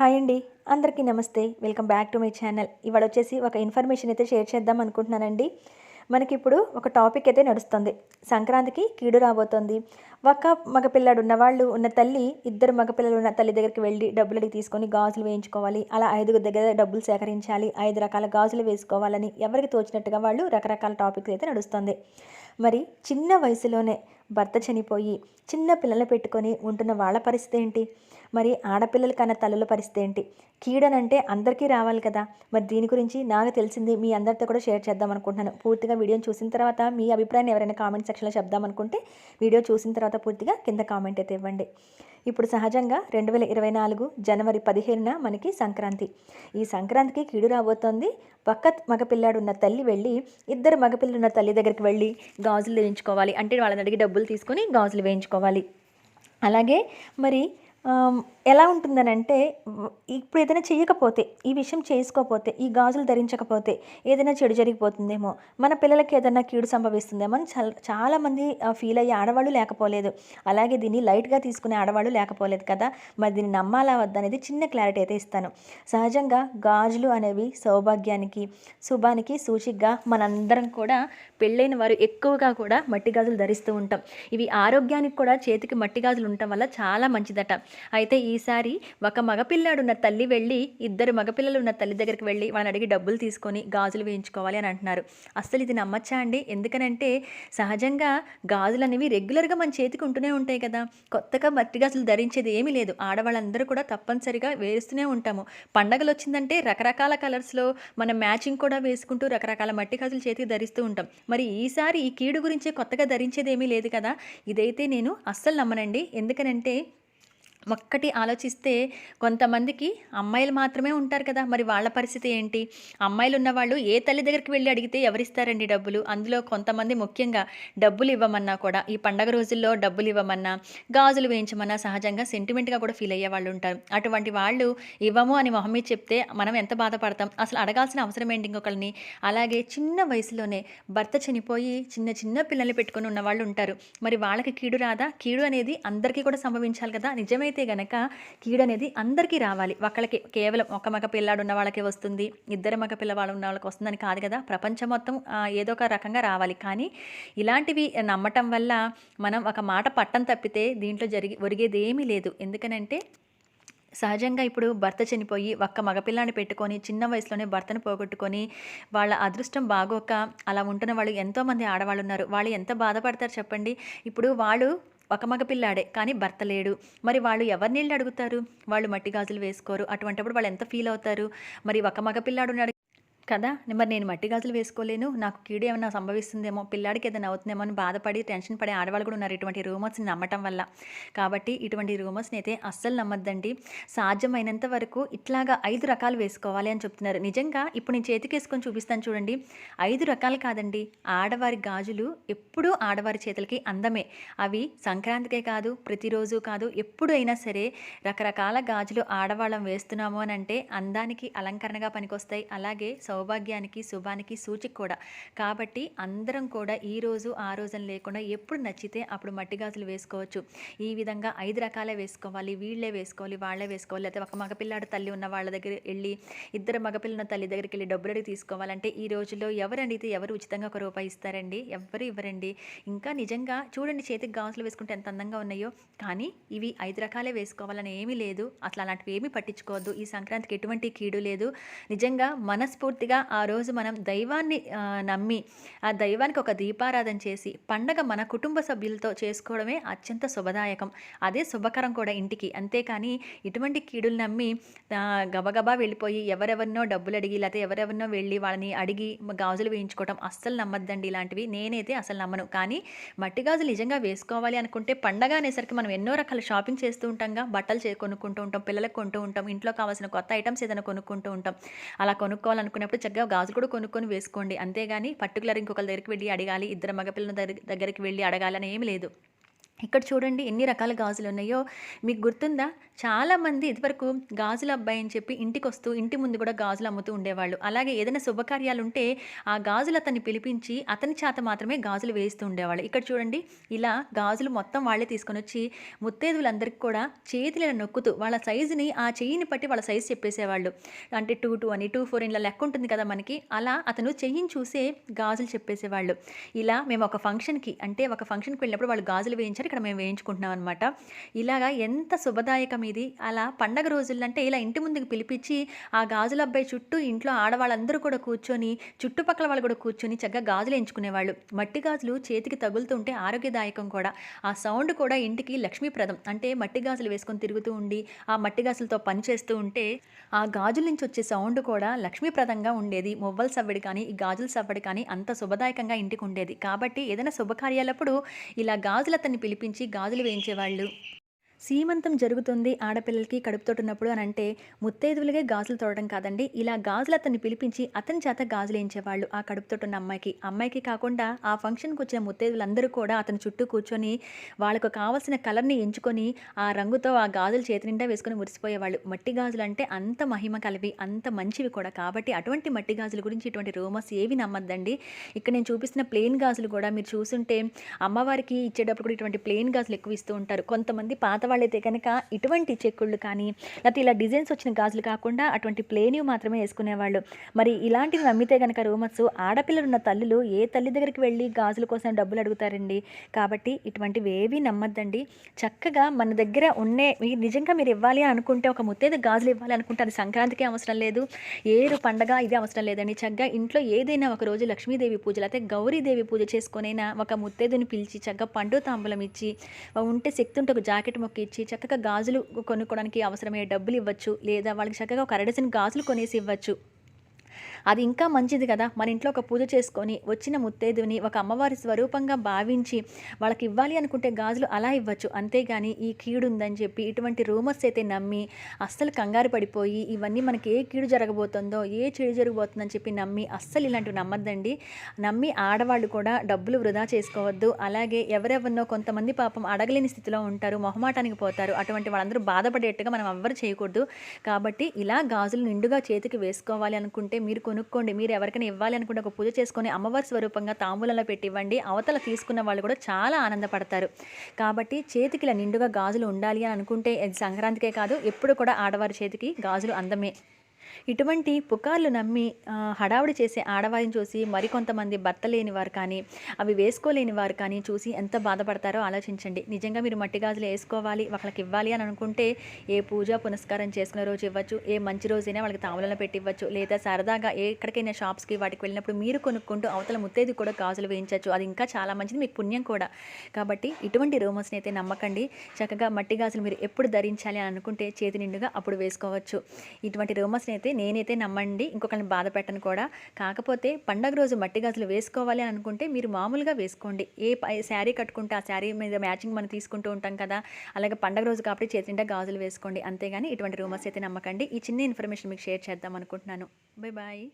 Hi అండి. అందరికీ నమస్తే. Welcome back to my channel. ఇవాళ వచ్చేసి ఒక ఇన్ఫర్మేషన్ అయితే షేర్ చేద్దాం అనుకుంటున్నానండి. మనకి ఇప్పుడు ఒక టాపిక్ అయితే నడుస్తుంది. సంక్రాంతికి కీడు రాబోతోంది. ఒక మగపిల్లాడు ఉన్నవాళ్ళు ఉన్న తల్లి ఇద్దరు మగపిల్లలు ఉన్న తల్లి దగ్గరికి వెళ్ళి డబ్బులు అడిగి తీసుకొని గాజులు వేయించుకోవాలి. అలా ఐదుగురు దగ్గర డబ్బులు సేకరించాలి. ఐదు రకాల గాజులు వేసుకోవాలని ఎవరికి తోచినట్టుగా వాళ్ళు రకరకాల టాపిక్స్ అయితే నడుస్తుంది. మరి చిన్న వయసులోనే భర్త చనిపోయి చిన్న పిల్లలు పెట్టుకొని ఉంటున్న వాళ్ళ పరిస్థితి ఏంటి? మరి ఆడపిల్లల కన్నా తల్లుల పరిస్థితి ఏంటి? కీడనంటే అందరికీ రావాలి కదా. మరి దీని గురించి నాకు తెలిసింది మీ అందరితో కూడా షేర్ చేద్దాం అనుకుంటున్నాను. పూర్తిగా వీడియోని చూసిన తర్వాత మీ అభిప్రాయాన్ని ఎవరైనా కామెంట్ సెక్షన్లో చెప్దాం అనుకుంటే వీడియో చూసిన తర్వాత పూర్తిగా కింద కామెంట్ అయితే ఇవ్వండి. ఇప్పుడు సహజంగా రెండు వేల ఇరవై నాలుగు జనవరి పదిహేనున మనకి సంక్రాంతి. ఈ సంక్రాంతికి కీడు రాబోతోంది. పక్క మగపిల్లాడున్న తల్లి వెళ్ళి ఇద్దరు మగపిల్లలు ఉన్న తల్లి దగ్గరికి వెళ్ళి గాజులు వేయించుకోవాలి. అంటే వాళ్ళని అడిగి డబ్బులు తీసుకొని గాజులు వేయించుకోవాలి. అలాగే మరి ఎలా ఉంటుందనంటే ఇప్పుడు ఏదైనా చేయకపోతే ఈ విషయం చేసుకోకపోతే ఈ గాజులు ధరించకపోతే ఏదైనా చెడు జరిగిపోతుందేమో మన పిల్లలకి ఏదైనా కీడు సంభవిస్తుందేమో అని చాలా చాలామంది ఫీల్ అయ్యే ఆడవాళ్ళు లేకపోలేదు. అలాగే దీన్ని లైట్గా తీసుకునే ఆడవాళ్ళు లేకపోలేదు కదా మరి దీన్ని నమ్మాలా వద్దనేది చిన్న క్లారిటీ అయితే ఇస్తాను. సహజంగా గాజులు అనేవి సౌభాగ్యానికి శుభానికి సూచికగా మనందరం కూడా పెళ్ళైన వారు ఎక్కువగా కూడా మట్టి గాజులు ధరిస్తూ ఉంటాం. ఇవి ఆరోగ్యానికి కూడా చేతికి మట్టి గాజులు ఉండటం వల్ల చాలా మంచిదట. అయితే ఈ ఈసారి ఒక మగపిల్లాడున్న తల్లి వెళ్ళి ఇద్దరు మగపిల్లలు ఉన్న తల్లి దగ్గరికి వెళ్ళి వాళ్ళని అడిగి డబ్బులు తీసుకొని గాజులు వేయించుకోవాలి అని అంటున్నారు. అస్సలు ఇది నమ్మచ్చా అండి? ఎందుకనంటే సహజంగా గాజులు అనేవి రెగ్యులర్గా మన చేతికి ఉంటూనే ఉంటాయి కదా. కొత్తగా మట్టి గాజులు ధరించేది ఏమీ లేదు. ఆడవాళ్ళందరూ కూడా తప్పనిసరిగా వేస్తూనే ఉంటాము. పండగలు వచ్చిందంటే రకరకాల కలర్స్లో మనం మ్యాచింగ్ కూడా వేసుకుంటూ రకరకాల మట్టి గాజులు చేతికి ధరిస్తూ ఉంటాం. మరి ఈసారి ఈ కీడు గురించి కొత్తగా ధరించేది ఏమీ లేదు కదా. ఇదైతే నేను అస్సలు నమ్మనండి. ఎందుకనంటే ఒక్కటి ఆలోచిస్తే కొంతమందికి అమ్మాయిలు మాత్రమే ఉంటారు కదా. మరి వాళ్ళ పరిస్థితి ఏంటి? అమ్మాయిలు ఉన్నవాళ్ళు ఏ తల్లి దగ్గరికి వెళ్ళి అడిగితే ఎవరిస్తారండి డబ్బులు? అందులో కొంతమంది ముఖ్యంగా డబ్బులు ఇవ్వమన్నా కూడా ఈ పండగ రోజుల్లో డబ్బులు ఇవ్వమన్నా గాజులు వేయించమన్నా సహజంగా సెంటిమెంట్గా కూడా ఫీల్ అయ్యే వాళ్ళు ఉంటారు. అటువంటి వాళ్ళు ఇవ్వము అని మొహమ్మీ చెప్తే మనం ఎంత బాధపడతాం? అసలు అడగాల్సిన అవసరం ఏంటి ఇంకొకరిని అలాగే చిన్న వయసులోనే భర్త చనిపోయి చిన్న చిన్న పిల్లల్ని పెట్టుకొని ఉన్న వాళ్ళు ఉంటారు. మరి వాళ్ళకి కీడు రాదా? కీడు అనేది అందరికీ కూడా సంభవించాలి కదా. నిజమే అయితే గనక కీడు అనేది అందరికీ రావాలి. ఒకళ్ళకి కేవలం ఒక మగ పిల్లాడు ఉన్న వాళ్ళకే వస్తుంది ఇద్దరు మగ పిల్లవాళ్ళు ఉన్న వాళ్ళకి వస్తుందని కాదు కదా. ప్రపంచం మొత్తం ఏదో ఒక రకంగా రావాలి. కానీ ఇలాంటివి నమ్మటం వల్ల మనం ఒక మాట పట్టం తప్పితే దీంట్లో జరిగి ఒరిగేది ఏమీ లేదు. ఎందుకనంటే సహజంగా ఇప్పుడు భర్త చనిపోయి ఒక్క మగపిల్లాన్ని పెట్టుకొని చిన్న వయసులోనే భర్తను పోగొట్టుకొని వాళ్ళ అదృష్టం బాగోక అలా ఉంటున్న వాళ్ళు ఎంతోమంది ఆడవాళ్ళు ఉన్నారు. వాళ్ళు ఎంత బాధపడతారు చెప్పండి? ఇప్పుడు వాళ్ళు ఒక మగపిల్లాడే కానీ భర్త లేడు. మరి వాళ్ళు ఎవరిని వెళ్ళి అడుగుతారు? వాళ్ళు మట్టి గాజులు వేసుకోరు. అటువంటిప్పుడు వాళ్ళు ఎంత ఫీల్ అవుతారు? మరి ఒక మగపిల్లాడు ఉన్నాడు కదా? మరి నేను మట్టి గాజులు వేసుకోలేను. నాకు కీడు ఏమైనా సంభవిస్తుందేమో పిల్లాడికి ఏదైనా అవుతుందేమో అని బాధపడి టెన్షన్ పడే ఆడవాళ్ళు కూడా ఉన్నారు ఇటువంటి రూమర్స్ని నమ్మటం వల్ల. కాబట్టి ఇటువంటి రూమర్స్ని అయితే అస్సలు నమ్మద్దండి. సాధ్యమైనంత వరకు ఇట్లాగా ఐదు రకాలు వేసుకోవాలి అని చెప్తున్నారు. నిజంగా ఇప్పుడు నేను చేతికి వేసుకొని చూపిస్తాను చూడండి. ఐదు రకాలు కాదండి. ఆడవారి గాజులు ఎప్పుడూ ఆడవారి చేతులకి అందమే. అవి సంక్రాంతికే కాదు ప్రతిరోజు కాదు ఎప్పుడైనా అయినా సరే రకరకాల గాజులు ఆడవాళ్ళం వేస్తున్నాము అని అంటే అందానికి అలంకరణగా పనికొస్తాయి. అలాగే సౌభాగ్యానికి శుభానికి సూచిక కూడా. కాబట్టి అందరం కూడా ఈ రోజు ఆ రోజున లేకుండా ఎప్పుడు నచ్చితే అప్పుడు మట్టి గాజులు వేసుకోవచ్చు. ఈ విధంగా ఐదు రకాలే వేసుకోవాలి. వీళ్ళే వేసుకోవాలి వాళ్ళే వేసుకోవాలి. లేకపోతే ఒక మగపిల్లాడు తల్లి ఉన్న వాళ్ళ దగ్గర వెళ్ళి ఇద్దరు మగపిల్లల తల్లి దగ్గరికి వెళ్ళి డబ్బులు అడిగి తీసుకోవాలంటే ఈ రోజుల్లో ఎవరు అడిగితే ఎవరు ఉచితంగా ఒక రూపాయి ఇస్తారండి? ఎవ్వరు ఇవ్వరండి. ఇంకా నిజంగా చూడండి చేతికి గాజులు వేసుకుంటే ఎంత అందంగా ఉన్నాయో. కానీ ఇవి ఐదు రకాలే వేసుకోవాలని ఏమీ లేదు. అసలు అలాంటివి ఏమీ పట్టించుకోవద్దు. ఈ సంక్రాంతికి ఎటువంటి కీడు లేదు. నిజంగా మనస్ఫూర్తి మనస్ఫూర్తిగా ఆ రోజు మనం దైవాన్ని నమ్మి ఆ దైవానికి ఒక దీపారాధన చేసి పండగ మన కుటుంబ సభ్యులతో చేసుకోవడమే అత్యంత శుభదాయకం. అదే శుభకరం కూడా ఇంటికి. అంతేకాని ఇటువంటి కీడులు నమ్మి గబగబా వెళ్ళిపోయి ఎవరెవరినో డబ్బులు అడిగి లేకపోతే ఎవరెవరినో వెళ్ళి వాళ్ళని అడిగి గాజులు వేయించుకోవటం అస్సలు నమ్మద్దండి ఇలాంటివి. నేనైతే అసలు నమ్మను. కానీ మట్టి గాజులు నిజంగా వేసుకోవాలి అనుకుంటే పండగ అనేసరికి మనం ఎన్నో రకాల షాపింగ్ చేస్తూ ఉంటాంగా బట్టలు చే కొనుక్కుంటూ ఉంటాం పిల్లలకు కొంటూ ఉంటాం ఇంట్లో కావాల్సిన కొత్త ఐటమ్స్ ఏదైనా కొనుక్కుంటూ ఉంటాం. అలా కొనుక్కోవాలనుకున్నప్పుడు చక్కగా గాజులు కూడా కొనుక్కొని వేసుకోండి. అంతేగాని పర్టికులర్ ఇంకొకరి దగ్గరికి వెళ్ళి అడగాలి ఇద్దరు మగపిల్లల దగ్గర- దగ్గరికి వెళ్ళి అడగాలని ఏమి లేదు. ఇక్కడ చూడండి ఎన్ని రకాల గాజులు ఉన్నాయో. మీకు గుర్తుందా? చాలామంది ఇదివరకు గాజుల అబ్బాయి అని చెప్పి ఇంటికి వస్తూ ఇంటి ముందు కూడా గాజులు అమ్ముతూ ఉండేవాళ్ళు. అలాగే ఏదైనా శుభకార్యాలు ఉంటే ఆ గాజులు అతన్ని పిలిపించి అతని చేత మాత్రమే గాజులు వేస్తూ ఉండేవాళ్ళు. ఇక్కడ చూడండి ఇలా గాజులు మొత్తం వాళ్ళే తీసుకొని వచ్చి ముత్తేదులందరికీ కూడా చేతులు నొక్కుతూ వాళ్ళ సైజుని ఆ చెయ్యిని బట్టి వాళ్ళ సైజు చెప్పేసేవాళ్ళు. అంటే టూ టూ అని టూ ఫోర్ ఇలా లెక్క ఉంటుంది కదా మనకి. అలా అతను చెయ్యిని చూసే గాజులు చెప్పేసేవాళ్ళు. ఇలా మేము ఒక ఫంక్షన్కి అంటే ఒక ఫంక్షన్కి వెళ్ళినప్పుడు వాళ్ళు గాజులు వేయించారు. ఇక్కడ మేము వేయించుకుంటున్నాం అనమాట ఇలాగా ఎంత శుభదాయకం ఇది. అలా పండగ రోజులంటే ఇలా ఇంటి ముందుకు పిలిపించి ఆ గాజుల అబ్బాయి చుట్టూ ఇంట్లో ఆడవాళ్ళందరూ కూడా కూర్చొని చుట్టుపక్కల వాళ్ళు కూడా కూర్చొని చక్కగా గాజులు ఎంచుకునేవాళ్ళు. మట్టి గాజులు చేతికి తగులుతుంటే ఆరోగ్యదాయకం కూడా. ఆ సౌండ్ కూడా ఇంటికి లక్ష్మీప్రదం. అంటే మట్టి గాజులు వేసుకొని తిరుగుతూ ఉండి ఆ మట్టి గాజులతో పని చేస్తూ ఉంటే ఆ గాజుల నుంచి వచ్చే సౌండ్ కూడా లక్ష్మీప్రదంగా ఉండేది. మొవ్వల సవ్వడి కానీ ఈ గాజుల సవ్వడి కానీ అంత శుభదాయకంగా ఇంటికి ఉండేది. కాబట్టి ఏదైనా శుభకార్యాలప్పుడు ఇలా గాజులు అతని పిలిపి పిలిపించి గాజులు వేయించేవాళ్ళు. సీమంతం జరుగుతుంది ఆడపిల్లలకి కడుపుతోటున్నప్పుడు అని అంటే ముత్తైదువులుగా గాజులు తోడడం కాదండి. ఇలా గాజులు అతన్ని పిలిపించి అతని చేత గాజులు వేయించేవాళ్ళు ఆ కడుపుతోటున్న అమ్మాయికి. అమ్మాయికి కాకుండా ఆ ఫంక్షన్కి వచ్చిన ముత్తైదువులందరూ కూడా అతని చుట్టూ కూర్చొని వాళ్ళకు కావాల్సిన కలర్ని ఎంచుకొని ఆ రంగుతో ఆ గాజులు చేతి నిండా వేసుకొని మురిసిపోయేవాళ్ళు. మట్టి గాజులు అంటే అంత మహిమ కలివి అంత మంచివి కూడా. కాబట్టి అటువంటి మట్టి గాజుల గురించి ఇటువంటి రూమర్స్ ఏవి నమ్మద్దండి. ఇక్కడ నేను చూపిస్తున్న ప్లెయిన్ గాజులు కూడా మీరు చూసుంటే అమ్మవారికి ఇచ్చేటప్పుడు కూడా ఇటువంటి ప్లెయిన్ గాజులు ఎక్కువ ఇస్తూ ఉంటారు. కొంతమంది పాత వాళ్ళైతే కనుక ఇటువంటి చెక్కుళ్ళు కానీ లేకపోతే ఇలా డిజైన్స్ వచ్చిన గాజులు కాకుండా అటువంటి ప్లేనివ్ మాత్రమే వేసుకునేవాళ్ళు. మరి ఇలాంటివి నమ్మితే కనుక రూమర్స్ ఆడపిల్లలు ఉన్న తల్లులు ఏ తల్లి దగ్గరికి వెళ్ళి గాజుల కోసం డబ్బులు అడుగుతారండి? కాబట్టి ఇటువంటివి ఏవి నమ్మద్దండి. చక్కగా మన దగ్గర ఉండే నిజంగా మీరు ఇవ్వాలి అని అనుకుంటే ఒక ముత్తేద గాజులు ఇవ్వాలి అనుకుంటే అది సంక్రాంతికి అవసరం లేదు. ఏరు పండగ ఇది అవసరం లేదండి. చక్కగా ఇంట్లో ఏదైనా ఒక రోజు లక్ష్మీదేవి పూజ లేకపోతే గౌరీదేవి పూజ చేసుకునైనా ఒక ముత్తేదుని పిలిచి చక్కగా పండు తాంబూలం ఇచ్చి ఉంటే శక్తి ఉంటే ఒక జాకెట్ మొక్క ఇచ్చి చక్కగా గాజులు కొనుక్కోవడానికి అవసరమయ్యే డబ్బులు ఇవ్వచ్చు. లేదా వాళ్ళకి చక్కగా ఒక అరడసిన గాజులు కొనేసి ఇవ్వచ్చు. అది ఇంకా మంచిది కదా. మన ఇంట్లో ఒక పూజ చేసుకొని వచ్చిన ముత్తైదుని ఒక అమ్మవారి స్వరూపంగా భావించి వాళ్ళకి ఇవ్వాలి అనుకుంటే గాజులు అలా ఇవ్వచ్చు. అంతేగాని ఈ కీడు ఉందని చెప్పి ఇటువంటి రూమర్స్ అయితే నమ్మి అస్సలు కంగారు పడిపోయి ఇవన్నీ మనకి ఏ కీడు జరగబోతుందో ఏ చెడు జరగబోతుందని చెప్పి నమ్మి అస్సలు ఇలాంటివి నమ్మద్దండి. నమ్మి ఆడవాళ్ళు కూడా డబ్బులు వృధా చేసుకోవద్దు. అలాగే ఎవరెవరినో కొంతమంది పాపం అడగలేని స్థితిలో ఉంటారు మొహమాటానికి పోతారు. అటువంటి వాళ్ళందరూ బాధపడేట్టుగా మనం ఎవ్వరు చేయకూడదు. కాబట్టి ఇలా గాజులు నిండుగా చేతికి వేసుకోవాలి అనుకుంటే మీరు కొనుక్కోండి. మీరు ఎవరికైనా ఇవ్వాలి అనుకుంటే ఒక పూజ చేసుకొని అమ్మవారి స్వరూపంగా తాంబూలంలో పెట్టి ఇవ్వండి అవతల తీసుకున్న వాళ్ళు కూడా చాలా ఆనందపడతారు. కాబట్టి చేతికి ఇలా నిండుగా గాజులు ఉండాలి అని అనుకుంటే సంక్రాంతికే కాదు ఎప్పుడు కూడా ఆడవారి చేతికి గాజులు అందమే. ఇటువంటి పుకార్లు నమ్మి హడావుడి చేసే ఆడవారిని చూసి మరికొంతమంది భర్త లేని వారు కానీ అవి వేసుకోలేని వారు కానీ చూసి ఎంత బాధపడతారో ఆలోచించండి. నిజంగా మీరు మట్టి గాజులు వేసుకోవాలి వాళ్ళకి ఇవ్వాలి అని అనుకుంటే ఏ పూజ పునస్కారం చేసుకునే రోజు ఇవ్వచ్చు ఏ మంచి రోజైనా వాళ్ళకి తాములను పెట్టి ఇవ్వచ్చు లేదా సరదాగా ఏ ఎక్కడికైనా షాప్స్కి వాటికి వెళ్ళినప్పుడు మీరు కొనుక్కుంటూ అవతల ముత్తేది కూడా గాజులు వేయించవచ్చు. అది ఇంకా చాలా మంచిది మీకు పుణ్యం కూడా. కాబట్టి ఇటువంటి రూమర్స్ని అయితే నమ్మకండి. చక్కగా మట్టి గాజులు మీరు ఎప్పుడు ధరించాలి అని అనుకుంటే చేతి నిండుగా అప్పుడు వేసుకోవచ్చు. ఇటువంటి రూమర్స్ని అయితే నేనైతే నమ్మండి ఇంకొకరిని బాధ పెట్టను కూడా. కాకపోతే పండగ రోజు మట్టి గాజులు వేసుకోవాలి అని అనుకుంటే మీరు మామూలుగా వేసుకోండి. ఏ శారీ కట్టుకుంటే ఆ శారీ మీద మ్యాచింగ్ మనం తీసుకుంటూ ఉంటాం కదా అలాగే పండగ రోజు కాబట్టి చేతి నిండా గాజులు వేసుకోండి. అంతేగాని ఇటువంటి రూమర్స్ అయితే నమ్మకండి. ఈ చిన్న ఇన్ఫర్మేషన్ మీకు షేర్ చేద్దాం అనుకుంటున్నాను. Bye bye.